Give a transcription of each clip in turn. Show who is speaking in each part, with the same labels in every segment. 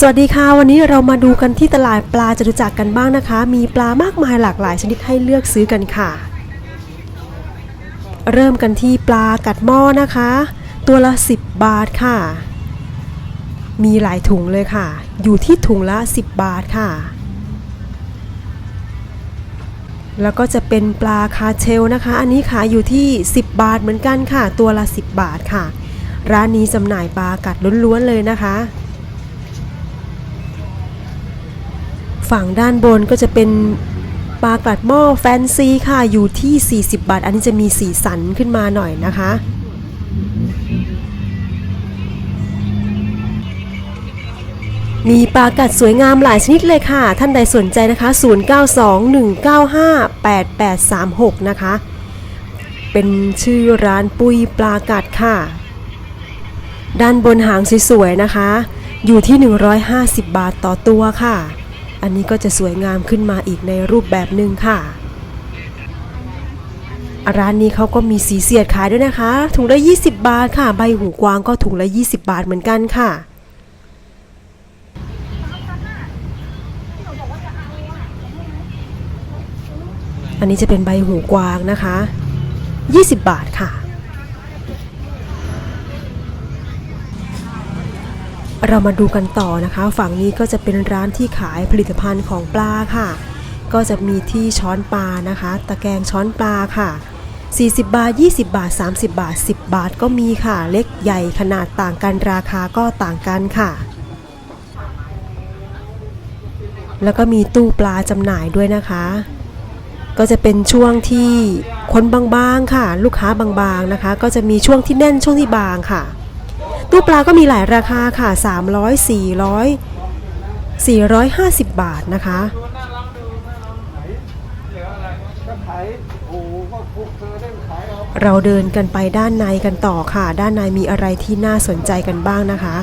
Speaker 1: สวัสดีค่ะ วันนี้เรามาดูกันที่ตลาดปลาจตุจักรกันบ้างนะคะ มีปลามากมายหลากหลายชนิดให้เลือกซื้อกันค่ะ เริ่มกันที่ปลากัดหม้อนะคะ ตัวละ 10 บาทค่ะ มีหลายถุงเลยค่ะ อยู่ที่ถุงละ 10 บาทค่ะ แล้วก็จะเป็นปลาคาเชลนะคะ อันนี้ขายอยู่ที่ 10 บาทเหมือนกันค่ะ ตัวละ 10 บาทค่ะ ร้านนี้จำหน่ายปลากัดล้วนๆเลยนะคะ ฝั่งด้านบนก็จะเป็นปลากลัดหม้อแฟนซีค่ะอยู่ที่ 40 บาท อันนี้จะมีสีสันขึ้นมาหน่อยนะคะ มีปลากัดสวยงามหลายชนิดเลยค่ะ ท่านใดสนใจนะคะ 0921958836 นะคะ เป็นชื่อร้านปุ้ยปลากัดค่ะ ด้านบนหางสวยๆนะคะ อยู่ที่ 150 บาทต่อตัวค่ะ อันนี้ก็จะสวยงามขึ้นมาอีกในรูปแบบหนึ่งค่ะ ร้านนี้เขาก็มีสีเสียดขายด้วยนะคะ ถุงละ 20 บาทค่ะ ใบหูกวางก็ถุงละ 20 บาทเหมือนกันค่ะอันนี้จะเป็นใบหูกวางนะคะ 20 บาทค่ะ เรามาดูกันต่อนะคะ ฝั่งนี้ก็จะเป็นร้านที่ขายผลิตภัณฑ์ของปลาค่ะ ก็จะมีที่ช้อนปลานะคะ ตะแกรงช้อนปลาค่ะ 40 บาท 20 บาท 30 บาท 10 บาทก็มีค่ะ เล็กใหญ่ขนาดต่างกันราคาก็ต่างกันค่ะ แล้วก็มีตู้ปลาจำหน่ายด้วยนะคะ ก็จะเป็นช่วงที่คนบางๆค่ะ ลูกค้าบางๆนะคะ ก็จะมีช่วงที่แน่นช่วงที่บางค่ะ ตู้ปลาก็มีหลายราคาค่ะ 300 400 450 บาทนะคะเราเดินกันไปด้านในกันต่อค่ะ ด้านในมีอะไรที่น่าสนใจกันบ้างนะคะ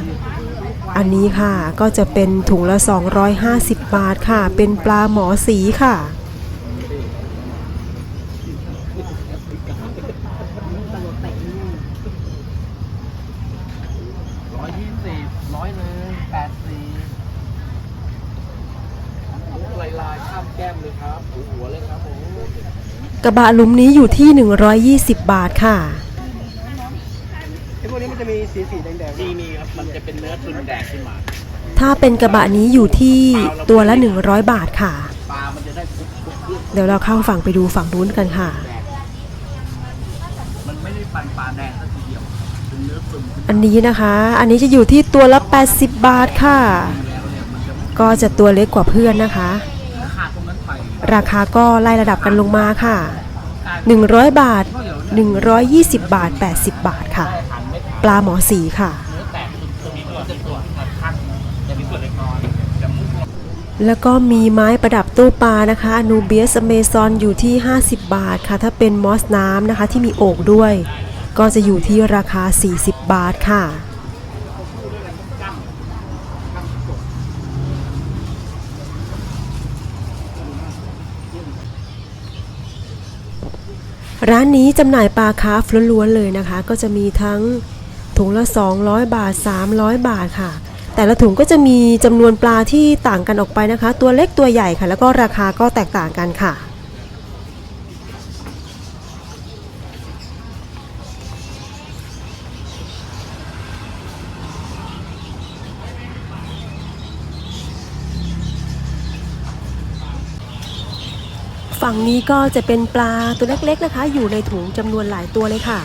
Speaker 1: อันนี้ค่ะก็จะเป็นถุงละ 250 บาทค่ะ เป็นปลาหมอสีค่ะ
Speaker 2: ร้อยยี่สิบร้อยหนึ่งแปดสี่ลายลายๆข้ามแก้มเลยครับหัวหัวเลยครับผม
Speaker 1: กระบะหลุมนี้อยู่ที่ 120 บาทค่ะ
Speaker 3: ไอ้พวกนี้มันจะมีสีสีแดงๆ
Speaker 2: มีมีครับ มันจะเป็นเนื้อตุนแดงขึ้นมา
Speaker 1: ถ้าเป็นกระบะนี้อยู่ที่ตัวละ 100 บาทค่ะ
Speaker 2: ปลา มันจะได้คุกคุกคุก
Speaker 1: เดี๋ยวเราเข้าฝั่งไปดูฝั่งนู้นกันค่ะ
Speaker 2: แดงมันไม่ได้ปันปลาแดงสักทีเดียวเป็นเนื้อตุนขึ้น
Speaker 1: อันนี้นะคะ อันนี้จะอยู่ที่ตัวละ 80 บาทค่ะ ก็จะตัวเล็กกว่าเพื่อนนะคะ
Speaker 2: ราคาต รา
Speaker 1: คาก็ไล่ระดับกันลงมาค่ะ 100 บาท 120 บาท 80 บาทค่ะ ปลาหมอสีค่ะ
Speaker 2: แตกตุนมีตัวจะตัวข้างจะมีส่วนเล็กน้อยจะ
Speaker 1: แล้วก็มีไม้ประดับตู้ปลานะคะนูเบียสเมซอนอยู่ที่ 50 บาทค่ะ ถ้าเป็นมอสน้ำนะคะที่มีโอกด้วย ก็จะอยู่ที่ราคา 40 บาทค่ะ ร้านนี้จำหน่ายปลาคาร์ฟล้วนๆเลยนะคะ ก็จะมีทั้งถุงละ 200 บาท 300 บาทค่ะ แต่ละถุงก็จะมีจำนวนปลาที่ต่างกันออกไปนะคะ ตัวเล็กตัวใหญ่ค่ะ แล้วก็ราคาก็แตกต่างกันค่ะ ฝั่งนี้ก็จะเป็นปลาตัวเล็กๆนะคะ อยู่ในถุงจำนวนหลายตัวเลยค่ะ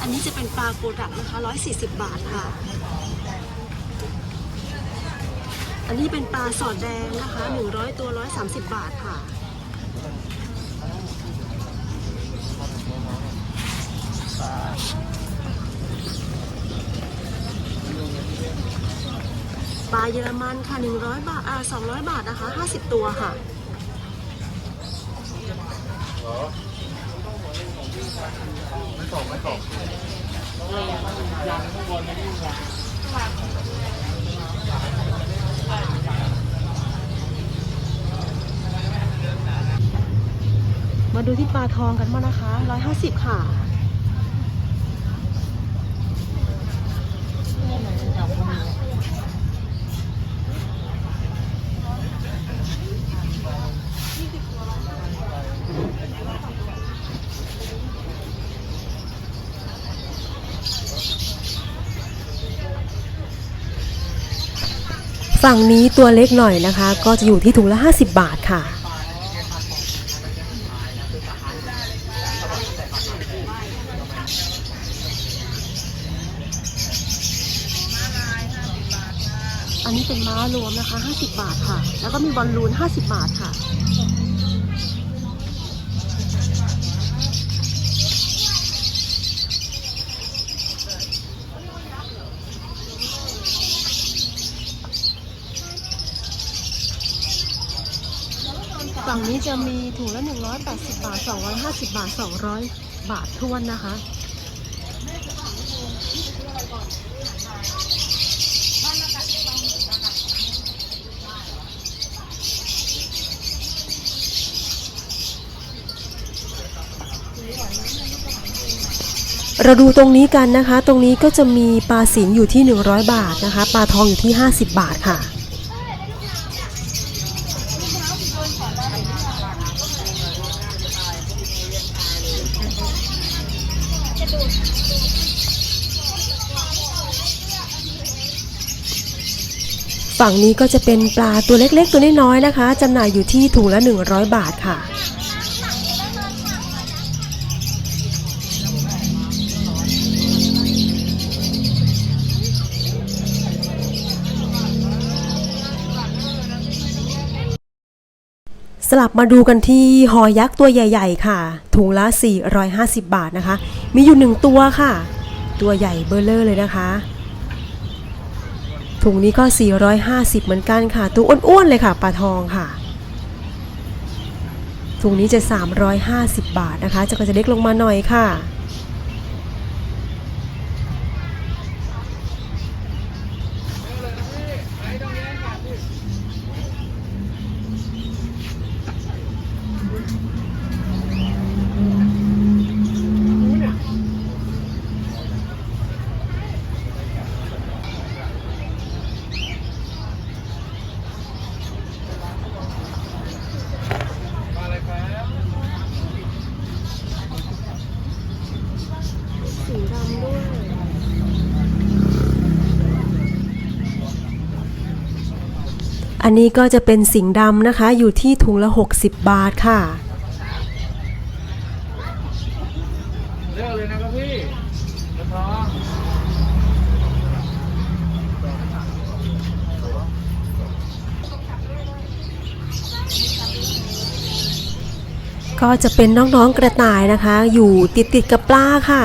Speaker 1: อันนี้จะเป็นปลาโกดักนะคะ140 บาทค่ะ อันนี้เป็นปลาสอดแดงนะคะ 100 ตัว 130 บาทค่ะ ปลาเยอรมันค่ะ 100 บาทอ่า200 บาทนะคะ 50 ตัวค่ะ มาดูที่ปลาทองกันบ้างนะคะ 150 ค่ะ
Speaker 2: เฝั่
Speaker 1: งนี้ตัวเล็กหน่อยนะคะ ก็จะอยู่ที่ถุงละ 50 บาทค่ะ อันนี้เป็นม้ารวมนะคะ 50 บาทค่ะ แล้วก็มีบอลลูน 50 บาทค่ะ งนี้จะมีถุงละ 180 บาท 250 บาท 200 บาททวนนะคะ เราดูตรงนี้กันนะคะ ตรงนี้ก็จะมีปลาสิงอยู่ที่ 100 บาทนะคะ ปลาทองอยู่ที่ 50 บาทค่ะ ฝั่งนี้ก็จะเป็นปลาตัวเล็กๆ ตัวน้อยๆนะคะจำหน่ายอยู่ที่ถุงละ 100 บาทค่ะ สลับมาดูกันที่หอยักษ์ตัวใหญ่ ๆ ค่ะ ถุงละ 450 บาทนะคะ มีอยู่หนึ่งตัวค่ะ ตัวใหญ่เบอร์เลอร์เลยนะคะ ถุงนี้ก็ 450 เหมือนกันค่ะ ตัวอ้วนๆเลยค่ะปลาทองค่ะถุงนี้จะ 350 บาทนะคะจะก็จะเล็กลงมาหน่อยค่ะ อันนี้ก็จะเป็นสิงดำนะคะ อยู่ที่ถุงละ 60 บาทค่ะ
Speaker 2: เลือกเลยนะครับพี่กระทอง
Speaker 1: ก็จะเป็นน้องๆกระต่ายนะคะ อยู่ติดติดๆกับปลาค่ะ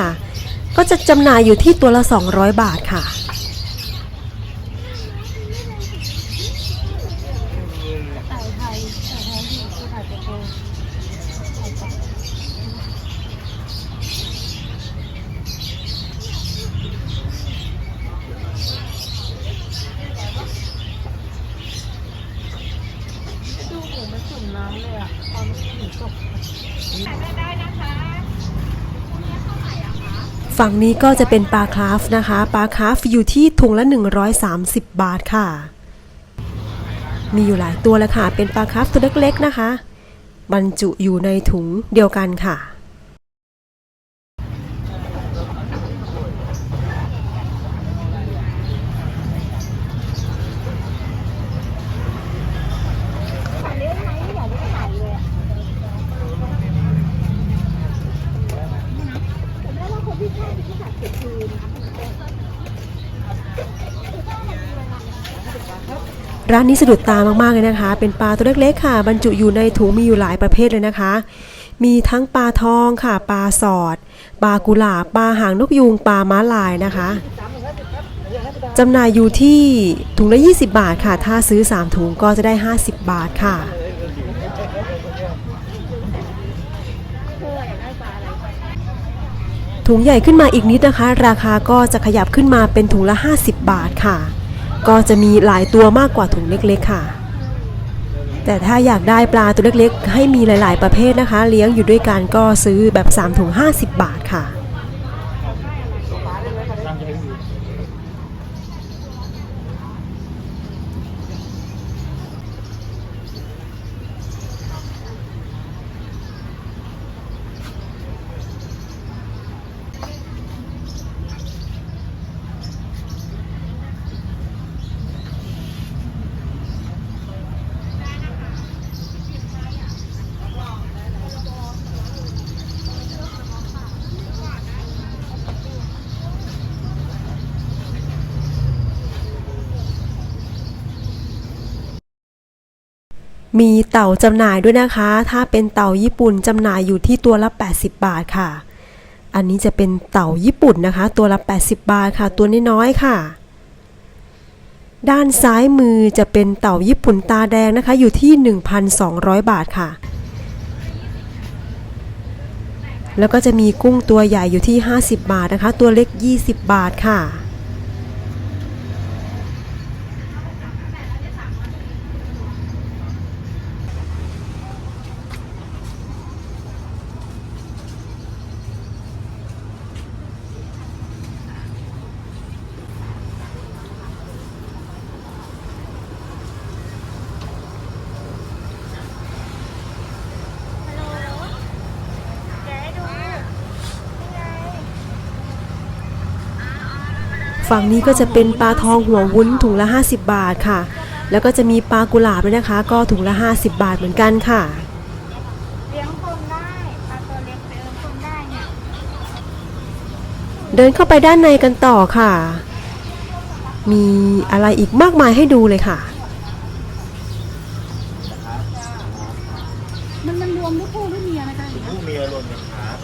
Speaker 1: ก็จะจำหน่ายอยู่ที่ตัวละ 200 บาทค่ะ
Speaker 4: ไก่ไทยไก่ไทยที่คือไข่โปโป ดูหมูมันจุ่มน้ำเลยอะตอนหมูตก
Speaker 1: ฝั่งนี้ก็จะเป็นปลาคราฟนะคะ ปลาคราฟอยู่ที่ถุงละ 130 บาทค่ะ มีอยู่หลายตัวแล้วค่ะ เป็นปลาคราฟตัวเล็กๆนะคะ บรรจุอยู่ในถุงเดียวกันค่ะ ร้านนี้สะดุดตามากๆเลยนะคะ เป็นปลาตัวเล็กๆค่ะ บรรจุอยู่ในถุงมีอยู่หลายประเภทเลยนะคะ มีทั้งปลาทองค่ะ ปลาสอด ปลากุหลาบ ปลาหางนกยูง ปลาม้าลายนะคะจำหน่ายอยู่ที่ถุงละ 20 บาทค่ะ ถ้าซื้อ 3 ถุงก็จะได้ 50 บาทค่ะ ถุงใหญ่ขึ้นมาอีกนิดนะคะ ราคาก็จะขยับขึ้นมาเป็นถุงละ 50 บาทค่ะ ก็จะมีหลายตัวมากกว่าถุงเล็กๆค่ะ แต่ถ้าอยากได้ปลาตัวเล็กๆ ให้มีหลาย ๆ ประเภทนะคะ เลี้ยงอยู่ด้วยกันก็ซื้อแบบ 3 ถุง 50 บาทค่ะ เต่าจำหน่ายด้วยนะคะ ถ้าเป็นเต่าญี่ปุ่นจำหน่ายอยู่ที่ตัวละ 80 บาทค่ะ อันนี้จะเป็นเต่าญี่ปุ่นนะคะ ตัวละ 80 บาทค่ะ ตัวน้อยๆค่ะ ด้านซ้ายมือจะเป็นเต่าญี่ปุ่นตาแดงนะคะ อยู่ที่ 1,200 บาทค่ะ แล้วก็จะมีกุ้งตัวใหญ่อยู่ที่ 50 บาทนะคะ ตัวเล็ก 20 บาทค่ะ ฝั่งนี้ก็จะเป็นปลาทองหัววุ้นถุงละ 50 บาทค่ะ แล้วก็จะมีปลากุหลาบด้วยนะคะ ก็ถุงละ 50 บาทเหมือนกันค่ะ
Speaker 4: เลี้ยงคนได้ปลาตัวเล็กเลี้ยงคนได้เนี่ย
Speaker 1: เดินเข้าไปด้านในกันต่อค่ะ มีอะไรอีกมากมายให้ดูเลยค่ะ
Speaker 4: มันมันรวมลูกคู่หรือเมียไหมคะ
Speaker 2: ผู้มีอารมณ์ครับ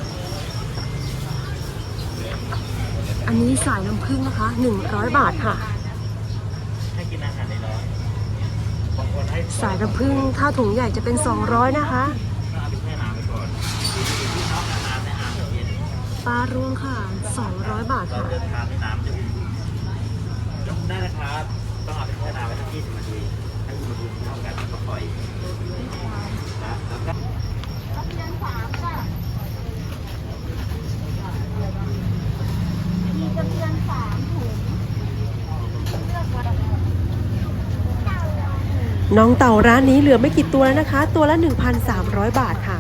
Speaker 1: อันนี้ สายน้ำผึ้งนะคะ 100 บาทค่ะ
Speaker 2: ให้กินอาหารในน้อยบางคนให้
Speaker 1: สายน้ำผึ้งถ้าถุงใหญ่จะเป็น 200 นะคะ
Speaker 2: เอาไปแช่น้ำไปก่อนที่น้องอาบน้ำในอ่างเย็น
Speaker 1: ปลารวมค่ะ 200 บาท
Speaker 2: เรา
Speaker 1: ค่ะ
Speaker 2: เดินทางในน้ำจะยกได้นะครับต้องเอาไปแช่น้ำไว้สัก20นาทีให้อุณหภูมิเท่ากันแล้วก็ปล่อยนะแล้วก็
Speaker 4: จำเดือนสามถุงเลือกวัน
Speaker 1: น้องเต่าร้านนี้เหลือไม่กี่ตัวแล้วนะคะ ตัวละ 1,300 บาทค่ะ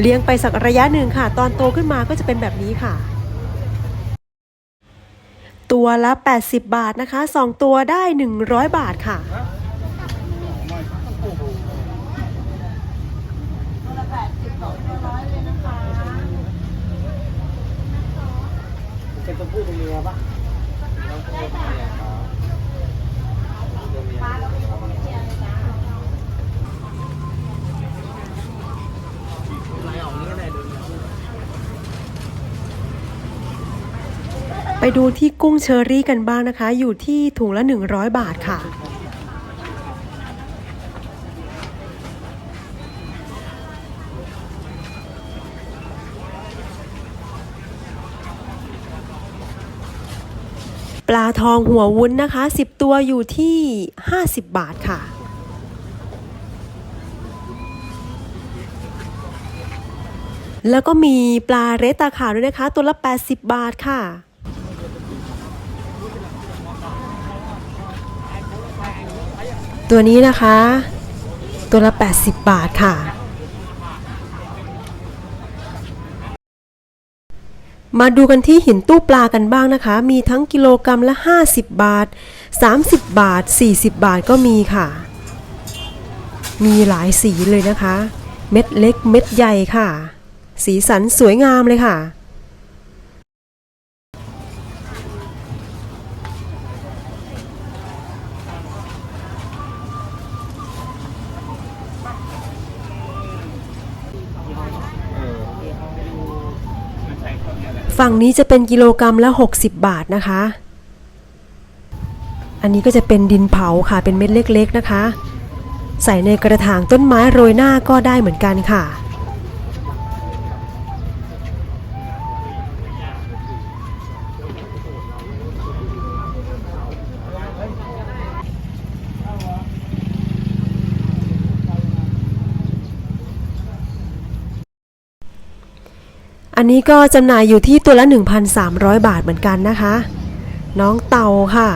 Speaker 1: เลี้ยงไปสักระยะหนึ่งค่ะ ตอนโตขึ้นมาก็จะเป็นแบบนี้ค่ะ ตัวละ 80 บาทนะคะ 2 ตัวได้ 100 บาทค่ะ
Speaker 3: เป็นตัวผู้ตัวเมียปะ
Speaker 2: ไล่ออกนี้ก็ได้ดู
Speaker 1: ไปดูที่กุ้งเชอรี่กันบ้างนะคะ อยู่ที่ถุงละ 100 บาทค่ะ ปลาทองหัววุ้นนะคะ 10 ตัวอยู่ที่ 50 บาทค่ะ แล้วก็มีปลาเรตตาขาวด้วยนะคะ ตัวละ 80 บาทค่ะ ตัวนี้นะคะ ตัวละ 80 บาทค่ะ มาดูกันที่หินตู้ปลากันบ้างนะคะ มีทั้งกิโลกรรัมละ 50 บาท 30 บาท 40 บาทก็มีค่ะ มีหลายสีเลยนะคะ เม็ดเล็กเม็ดใหญ่ค่ะ สีสันสวยงามเลยค่ะ ฝั่งนี้จะเป็นกิโลกรรัมละ 60 บาทนะคะ อันนี้ก็จะเป็นดินเผาค่ะเป็นเม็ดเล็กๆนะคะ ใส่ในกระถางต้นไม้โรยหน้าก็ได้เหมือนกันค่ะ อันนี้ก็จำหน่ายอยู่ที่ตัวละ 1,300 บาทเหมือนกันนะคะ น้องเต่าค่ะ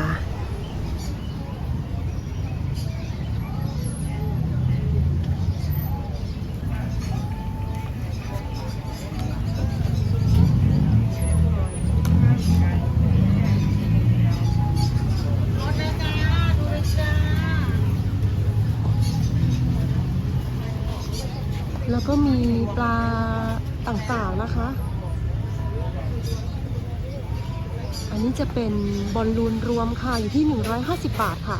Speaker 1: แล้วก็มีปลา ต่างๆนะคะ อันนี้จะเป็นบอลลูนรวมค่ะ อยู่ที่ 150 บาทค่ะ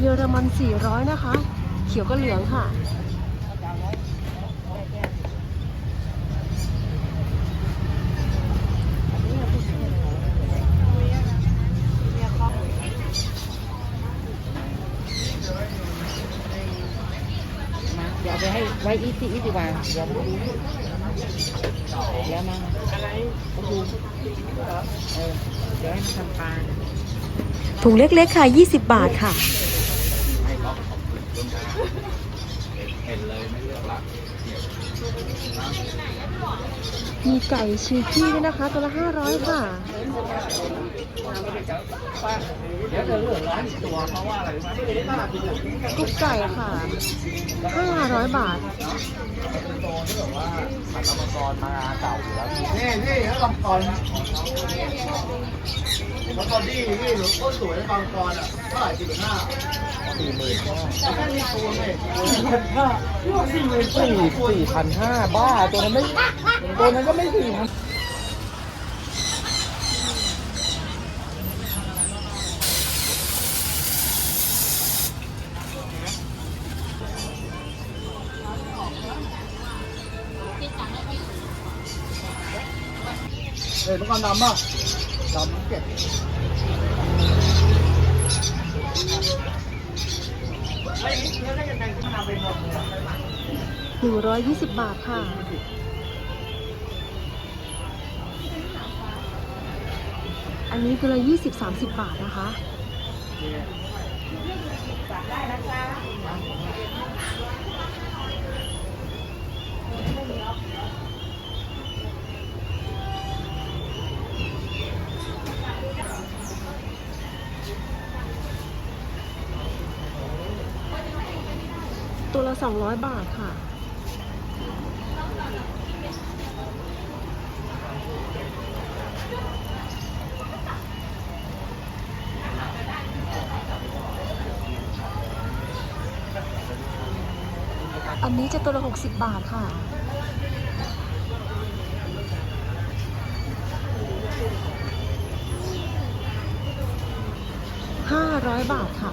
Speaker 1: เยอรมัน 400 นะคะ เขียวก็เหลืองค่ะ
Speaker 5: ทที่อีทดีกว่าเดี๋ยวมาดูแล้วมาอะไรก็ดูเออเดี๋ยวให้มันทำปลา
Speaker 1: ถุงเล็กๆค่ะ 20 บาทค่ะ มีไก่ชิวกี้ด้วยนะคะ ตัวละ 500 ค่ะ
Speaker 3: เดี๋ยวจะเหลือร้านตัวเพราะว่าอะไรรู้ไม่ได้ตลาดจริง
Speaker 1: กุ๊กไก่ค่ะ 500 บาท
Speaker 3: นี่นี่แล้วบางกรบางกรดีนี่หนูโคตรสวยบางกรอะเท่าไหร่สี่หมื่นห้าสี่หมื่นห้าแค่นี้ตัวเลยสี่พันห้าสี่หมื่นสี่สี่พันห้าบ้าตัวนั้นไม่ตัวนั้นก็ไม่สี่พัน เฮ้ยมังกรดำป่ะดำเก็บ
Speaker 1: 120บาทค่ะ อันนี้คือละ20 30บาทนะคะ ตัวละ200บาทค่ะ อันนี้จะตัวละ60บาทค่ะ 500 บาทค่ะ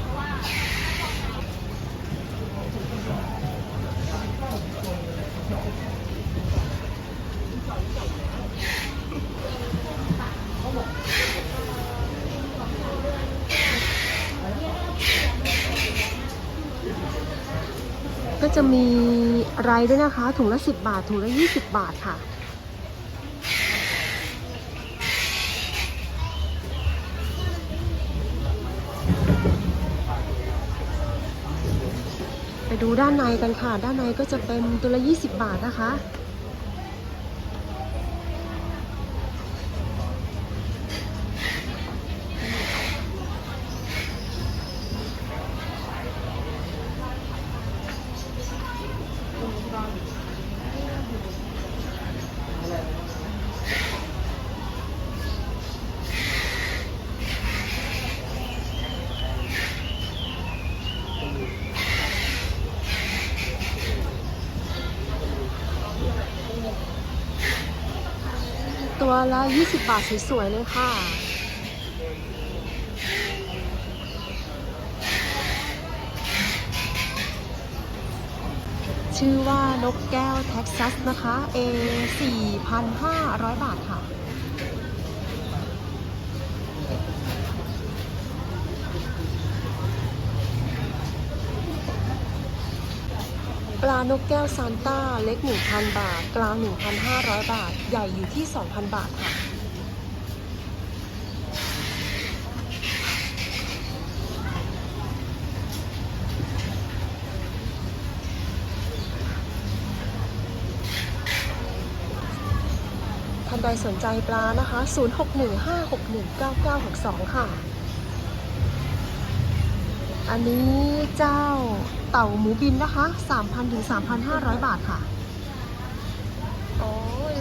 Speaker 1: จะมีไรด้วยนะคะ ถุงละ 10 บาท ถุงละ 20 บาทค่ะ ไปดูด้านในกันค่ะ ด้านในก็จะเป็นตัวละ 20 บาทนะคะ ตัวละ 20 บาทสวยๆเลยค่ะ ชื่อว่านกแก้วเท็กซัสนะคะ A 4,500 บาทค่ะปลานกแก้วซานต้า เล็ก 1,000 บาท กลาง 1,500 บาท ใหญ่อยู่ที่ 2,000 บาทค่ะ ท่านใด สนใจปลานะคะ 0615619962 ค่ะ อันนี้เจ้าเต่าหมูบินนะคะ 3,000ถึง3,500 บาทค่ะ อ๋อย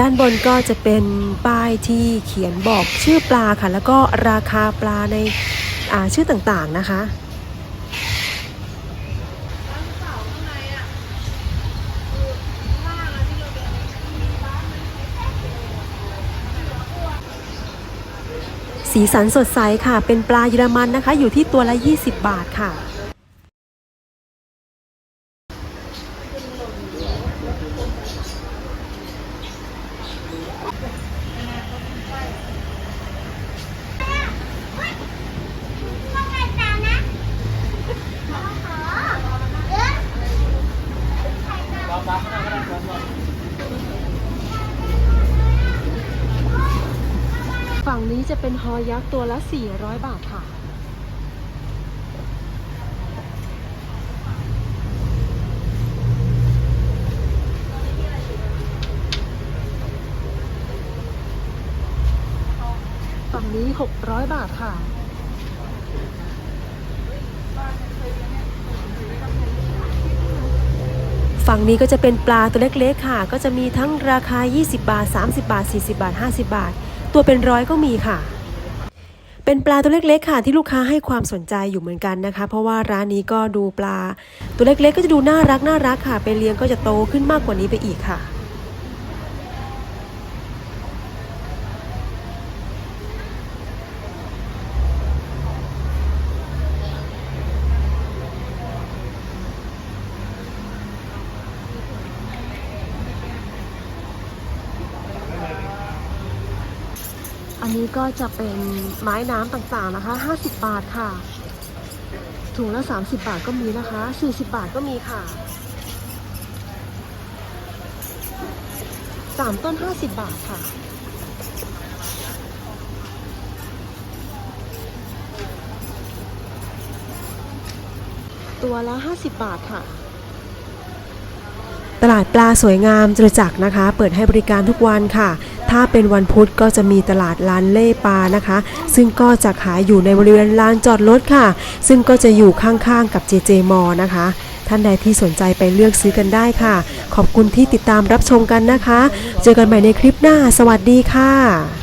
Speaker 1: ด้านบนก็จะเป็นป้ายที่เขียนบอกชื่อปลาค่ะ แล้วก็ราคาปลาในาชื่อต่างๆนะคะสีสันสดใสค่ะ เป็นปลาเยอรมันนะคะ อยู่ที่ตัวละ 20 บาทค่ะ
Speaker 4: ว่าไงตานะขอเออ
Speaker 1: ฝั่งนี้จะเป็นฮอยักษ์ตัวละ 400 บาทค่ะ ฝั่งนี้ 600 บาทค่ะฝั่งนี้ก็จะเป็นปลาตัวเล็กๆค่ะ ก็จะมีทั้งราคา 20 บาท 30 บาท 40 บาท 50 บาท ตัวเป็นร้อยก็มีค่ะ เป็นปลาตัวเล็กๆค่ะ ที่ลูกค้าให้ความสนใจอยู่เหมือนกันนะคะ เพราะว่าร้านนี้ก็ดูปลา ตัวเล็กๆ ก็จะดูน่ารักน่ารักค่ะ ไปเลี้ยงก็จะโตขึ้นมากกว่านี้ไปอีกค่ะ นี้ก็จะเป็นไม้น้ำต่างๆนะคะ 50 บาทค่ะ ถุงละ 30 บาทก็มีนะคะ 40 บาทก็มีค่ะสามต้น 50 บาทค่ะ ตัวละ 50 บาทค่ะตลาดปลาสวยงามจตุจักรนะคะ เปิดให้บริการทุกวันค่ะ ถ้าเป็นวันพุธก็จะมีตลาดลานเล่ปลานะคะ ซึ่งก็จะขายอยู่ในบริเวณลานจอดรถค่ะ ซึ่งก็จะอยู่ข้างๆกับ JJ m นะคะ ท่านใดที่สนใจไปเลือกซื้อกันได้ค่ะ ขอบคุณที่ติดตามรับชมกันนะคะ เจอกันใหม่ในคลิปหน้า สวัสดีค่ะ